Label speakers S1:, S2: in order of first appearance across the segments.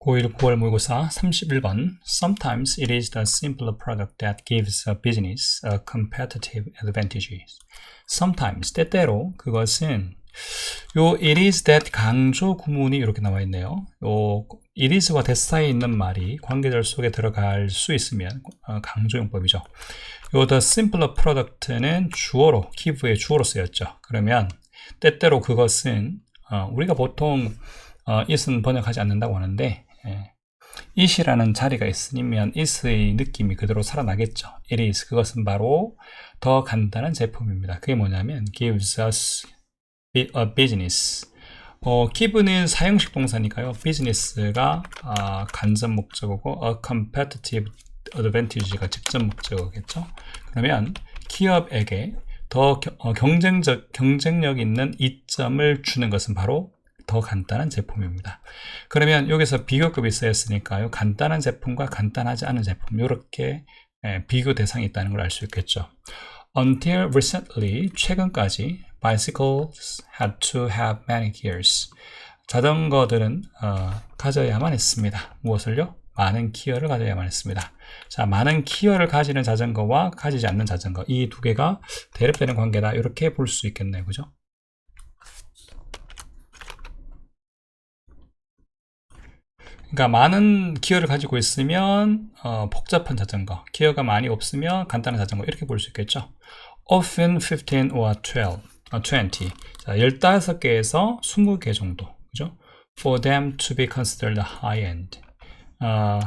S1: 고1 9월 모의고사 31번 Sometimes it is the simpler product that gives a business a competitive advantage. Sometimes 때때로 그것은 요 it is that 강조 구문이 이렇게 나와 있네요. 요 it is와 that 사이에 있는 말이 관계절 속에 들어갈 수 있으면 어, 강조용법이죠. 요 the simpler product는 주어로 기부의 주어로 쓰였죠. 그러면 때때로 그것은 어, 우리가 보통 어, it은 번역하지 않는다고 하는데 예. it이라는 자리가 있으면 it의 느낌이 그대로 살아나겠죠. it is 그것은 바로 더 간단한 제품입니다. 그게 뭐냐면 gives us a business 어, give는 사용식 동사니까요. business가 아, 간접 목적어고 a competitive advantage가 직접 목적어겠죠. 그러면 기업에게 더 겨- 어, 경쟁적 경쟁력 있는 이점을 주는 것은 바로 더 간단한 제품입니다. 그러면 여기서 비교급이 쓰였으니까요. 간단한 제품과 간단하지 않은 제품 이렇게 예, 비교 대상이 있다는 걸 알 수 있겠죠. Until recently, 최근까지 bicycles had to have many gears. 자전거들은 어, 가져야만 했습니다. 무엇을요? 많은 기어를 가져야만 했습니다. 자, 많은 기어를 가지는 자전거와 가지지 않는 자전거 이 두 개가 대립되는 관계다. 이렇게 볼 수 있겠네요. 그죠? 그러니까 많은 기어를 가지고 있으면 어, 복잡한 자전거, 기어가 많이 없으면 간단한 자전거 이렇게 볼 수 있겠죠. Often 15 or 12, 어, 20. 자, 15개에서 20개 정도. 그죠? For them to be considered high-end. 어,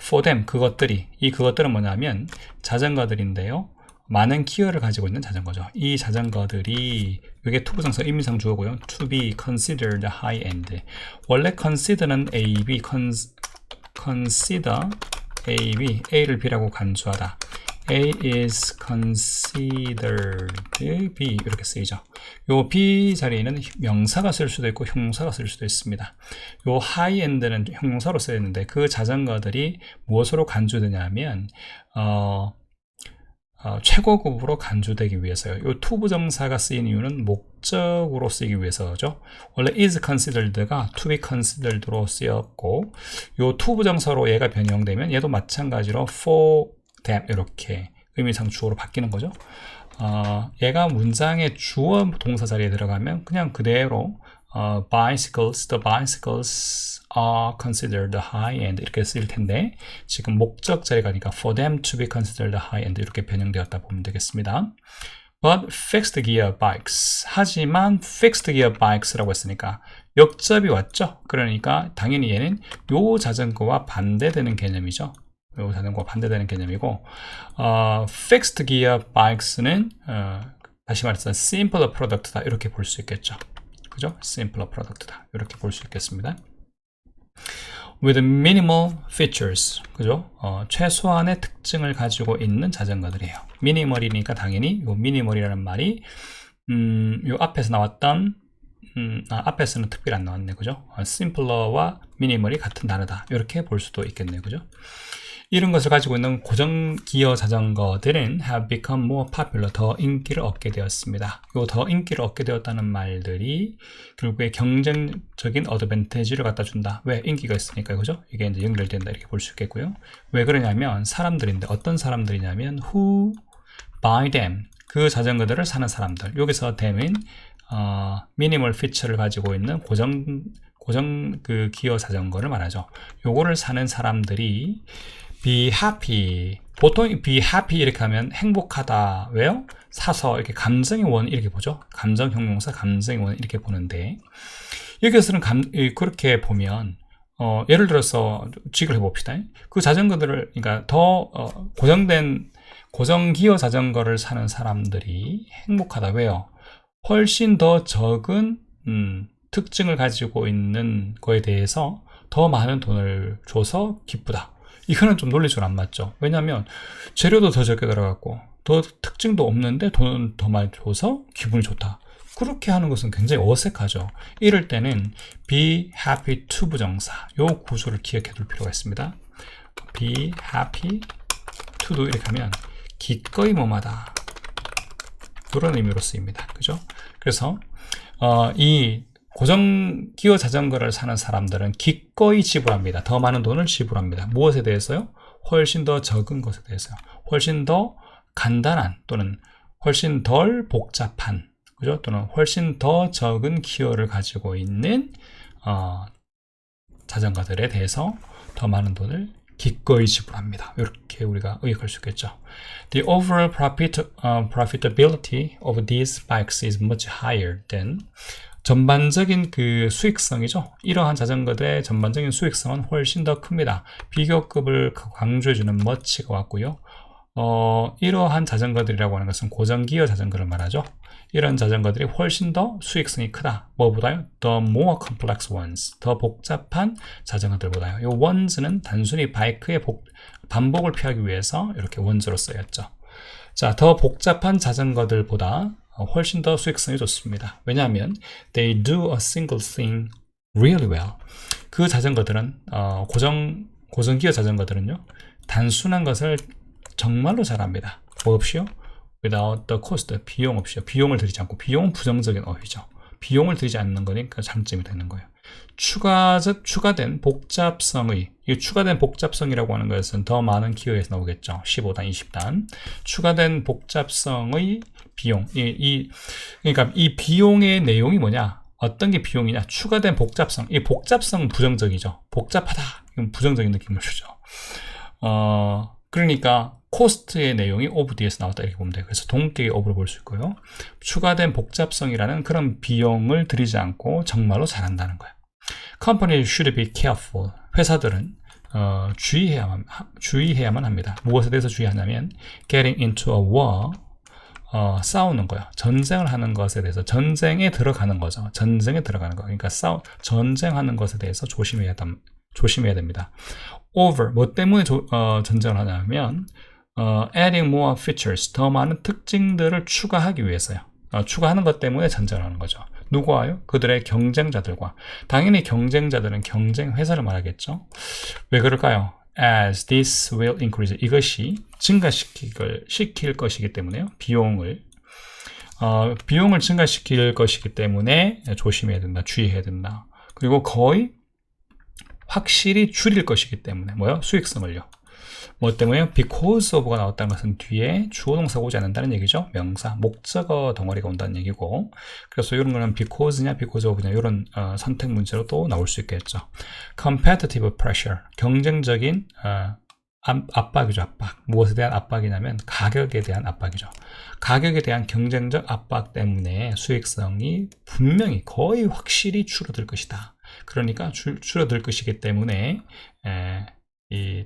S1: for them, 그것들이. 이 그것들은 뭐냐면 자전거들인데요. 많은 기어를 가지고 있는 자전거죠. 이 자전거들이 이게 투부정사 의미상 주어고요. To be considered high-end. 원래 consider는 A, B, cons, consider A, B, A를 B라고 간주하다. A is considered B 이렇게 쓰이죠. 요 B 자리에는 명사가 쓸 수도 있고 형사가 쓸 수도 있습니다. 요 high-end는 형용사로 쓰였는데 그 자전거들이 무엇으로 간주되냐면 어, 어, 최고급으로 간주되기 위해서요. 요 투부정사가 쓰인 이유는 목적으로 쓰이기 위해서죠. 원래 is considered가 to be considered로 쓰였고 요 투부정사로 얘가 변형되면 얘도 마찬가지로 for them 이렇게 의미상 주어로 바뀌는 거죠. 어, 얘가 문장의 주어 동사 자리에 들어가면 그냥 그대로 어, bicycles, the bicycles are considered high-end 이렇게 쓰일 텐데 지금 목적 자리가 니까 for them to be considered high-end 이렇게 변형되었다 보면 되겠습니다. But fixed gear bikes 하지만 fixed gear bikes라고 했으니까 역접이 왔죠. 그러니까 당연히 얘는 요 자전거와 반대되는 개념이죠. 요 자전거와 반대되는 개념이고 어, fixed gear bikes는 어, 다시 말해서 simpler product다 이렇게 볼 수 있겠죠. 그죠? simpler product다. 이렇게 볼 수 있겠습니다. with minimal features. 그죠? 어, 최소한의 특징을 가지고 있는 자전거들이에요. 미니멀이니까 당연히 요 미니멀이라는 말이 음, 요 앞에서 나왔던 음, 아, 앞에서는 특별히 안 나왔네. 그죠? 어, simpler와 미니멀이 같은 단어다. 이렇게 볼 수도 있겠네요. 그죠? 이런 것을 가지고 있는 고정 기어 자전거들은 have become more popular, 더 인기를 얻게 되었습니다. 요더 인기를 얻게 되었다는 말들이 결국에 경쟁적인 어드밴티지를 갖다 준다. 왜? 인기가 있으니까요. 그죠? 이게 이제 연결된다. 이렇게 볼 수 있겠고요. 왜 그러냐면 사람들인데 어떤 사람들이냐면 who buy them. 그 자전거들을 사는 사람들. 여기서 them은 어, 미니멀 피처를 가지고 있는 고정 고정 그 기어 자전거를 말하죠. 요거를 사는 사람들이 be happy. 보통 be happy 이렇게 하면 행복하다. 왜요? 사서 이렇게 감정의 원 이렇게 보죠. 감정 형용사 감정의 원 이렇게 보는데 여기서는 감, 이- 그렇게 보면 어, 예를 들어서 직을 해봅시다. 그 자전거들을 그러니까 더 어, 고정된 고정 기어 자전거를 사는 사람들이 행복하다. 왜요? 훨씬 더 적은 음, 특징을 가지고 있는 거에 대해서 더 많은 돈을 줘서 기쁘다. 이거는 좀 논리적으로 안 맞죠. 왜냐하면 재료도 더 적게 들어갔고 더 특징도 없는데 돈은 더 많이 줘서 기분이 좋다. 그렇게 하는 것은 굉장히 어색하죠. 이럴 때는 be happy to 부정사 요 구조를 기억해 둘 필요가 있습니다. be happy to도 이렇게 하면 기꺼이 뭐마다 그런 의미로 쓰입니다. 그죠? 그래서 어, 이 고정 기어 자전거를 사는 사람들은 기꺼이 지불합니다. 더 많은 돈을 지불합니다. 무엇에 대해서요? 훨씬 더 적은 것에 대해서요. 훨씬 더 간단한 또는 훨씬 덜 복잡한 그죠? 또는 훨씬 더 적은 기어를 가지고 있는 어, 자전거들에 대해서 더 많은 돈을 기꺼이 지불합니다. 이렇게 우리가 의역할 수 있겠죠. The overall profit, uh, profitability of these bikes is much higher than 전반적인 그 수익성이죠. 이러한 자전거들의 전반적인 수익성은 훨씬 더 큽니다. 비교급을 강조해주는 멋치가 왔고요. 어, 이러한 자전거들이라고 하는 것은 고정기어 자전거를 말하죠. 이런 자전거들이 훨씬 더 수익성이 크다. 뭐보다요? The more complex ones. 더 복잡한 자전거들보다요. 이 ones는 단순히 바이크의 복, 반복을 피하기 위해서 이렇게 원즈로 쓰였죠. 자, 더 복잡한 자전거들보다 훨씬 더 수익성이 좋습니다. 왜냐하면 they do a single thing really well. 그 자전거들은 어, 고정 고정 기어 자전거들은요 단순한 것을 정말로 잘합니다. 뭐 없이요? without the cost 비용 없이요. 비용을 들이지 않고 비용은 부정적인 어휘죠. 비용을 들이지 않는 거니까 장점이 되는 거예요. 추가적 추가된 복잡성의 이 추가된 복잡성이라고 하는 것은 더 많은 기호에서 나오겠죠. 15단, 20단. 추가된 복잡성의 비용. 이, 이 그러니까 이 비용의 내용이 뭐냐? 어떤 게 비용이냐? 추가된 복잡성. 이 복잡성은 부정적이죠. 복잡하다. 이건 부정적인 느낌을 주죠. 어, 그러니까 코스트의 내용이 오브 뒤에서 나왔다 이렇게 보면 돼요. 그래서 동격의 오브를 볼수 있고요. 추가된 복잡성이라는 그런 비용을 들이지 않고 정말로 잘한다는 거예요. Company should be careful. 회사들은 어, 주의해야만 주의해야만 합니다. 무엇에 대해서 주의하냐면 getting into a war 어, 싸우는 거예요. 전쟁을 하는 것에 대해서 전쟁에 들어가는 거죠. 전쟁에 들어가는 거. 그러니까 싸우 전쟁하는 것에 대해서 조심해야 조심해야 됩니다. over 뭐 때문에 조, 어, 전쟁을 하냐면 어, adding more features 더 많은 특징들을 추가하기 위해서요. 어, 추가하는 것 때문에 전쟁을 하는 거죠. 누구와요? 그들의 경쟁자들과. 당연히 경쟁자들은 경쟁 회사를 말하겠죠. 왜 그럴까요? As this will increase. 이것이 증가시킬 시킬 것이기 때문에요. 비용을 어, 비용을 증가시킬 것이기 때문에 조심해야 된다. 주의해야 된다. 그리고 거의 확실히 줄일 것이기 때문에 뭐요? 수익성을요. 뭐 때문에 because of가 나왔다는 것은 뒤에 주어 동사가 오지 않는다는 얘기죠. 명사, 목적어 덩어리가 온다는 얘기고 그래서 이런 거는 because냐 because of냐 이런 어, 선택 문제로 또 나올 수 있겠죠. competitive pressure, 경쟁적인 어, 압박이죠, 압박. 무엇에 대한 압박이냐면 가격에 대한 압박이죠. 가격에 대한 경쟁적 압박 때문에 수익성이 분명히 거의 확실히 줄어들 것이다. 그러니까 줄, 줄어들 것이기 때문에 에, 이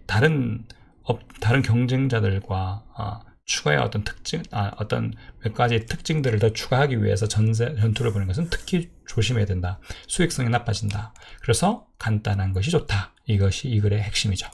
S1: 다른 업, 다른 경쟁자들과 어, 추가의 어떤 특징, 아, 어떤 몇 가지 특징들을 더 추가하기 위해서 전세, 전투를 보는 것은 특히 조심해야 된다. 수익성이 나빠진다. 그래서 간단한 것이 좋다. 이것이 이 글의 핵심이죠.